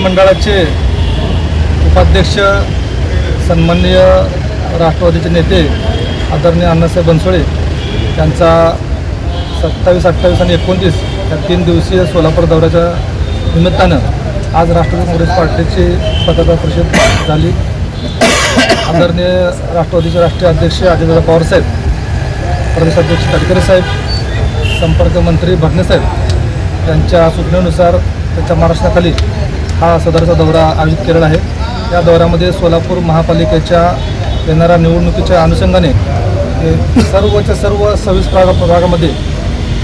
मंडळाचे उपाध्यक्ष सन्माननीय राष्ट्रवादीचे नेते आदरणीय अण्णासाहेब बनसोळे त्यांचा सत्तावीस अठ्ठावीस आणि एकोणतीस या तीन दिवसीय सोलापूर दौऱ्याच्या निमित्तानं आज राष्ट्रवादी काँग्रेस पार्टीची पत्रकार परिषद झाली. आदरणीय राष्ट्रवादीचे राष्ट्रीय अध्यक्ष अजितदादा पवारसाहेब प्रदेशाध्यक्ष तडकरे साहेब संपर्क मंत्री भरणे यांच्या सूचनेनुसार त्यांच्या महाराष्ट्राखाली हा सदरचा दौरा आयोजित केलेला आहे. या दौऱ्यामध्ये सोलापूर महापालिकेच्या येणाऱ्या निवडणुकीच्या अनुषंगाने सर्वच्या सर्व सव्वीस प्रभाग प्रभागामध्ये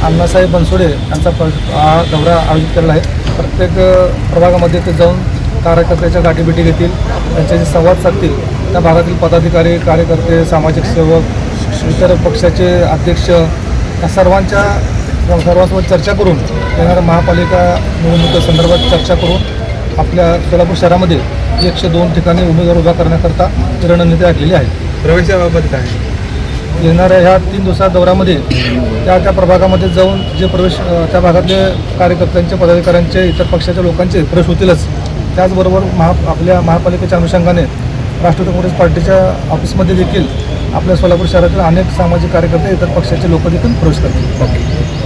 अण्णासाहेब बनसोडे यांचा प हा दौरा आयोजित केलेला आहे. प्रत्येक प्रभागामध्ये ते जाऊन कार्यकर्त्याच्या गाठीभेटी घेतील त्यांच्याशी संवाद साधतील. त्या भागातील पदाधिकारी कार्यकर्ते सामाजिक सेवक इतर पक्षाचे अध्यक्ष या सर्वांच्या सर्वांसोबत चर्चा करून येणाऱ्या महापालिका निवडणुकीसंदर्भात चर्चा करून आपल्या सोलापूर शहरामध्ये एकशे दोन ठिकाणी उमेदवार उभा करण्याकरता रणनीती आखलेली आहे. प्रवेशाबाबत काय येणाऱ्या ह्या तीन दिवसात दौऱ्यामध्ये त्या त्या प्रभागामध्ये जाऊन जे प्रवेश अ, त्या भागातले कार्यकर्त्यांचे पदाधिकाऱ्यांचे इतर पक्षाच्या लोकांचे प्रवेश होतीलच. त्याचबरोबर महा आपल्या महापालिकेच्या अनुषंगाने राष्ट्रवादी काँग्रेस पार्टीच्या ऑफिसमध्ये देखील आपल्या सोलापूर शहरातील अनेक सामाजिक कार्यकर्ते इतर पक्षाचे लोक देखील प्रवेश करतील.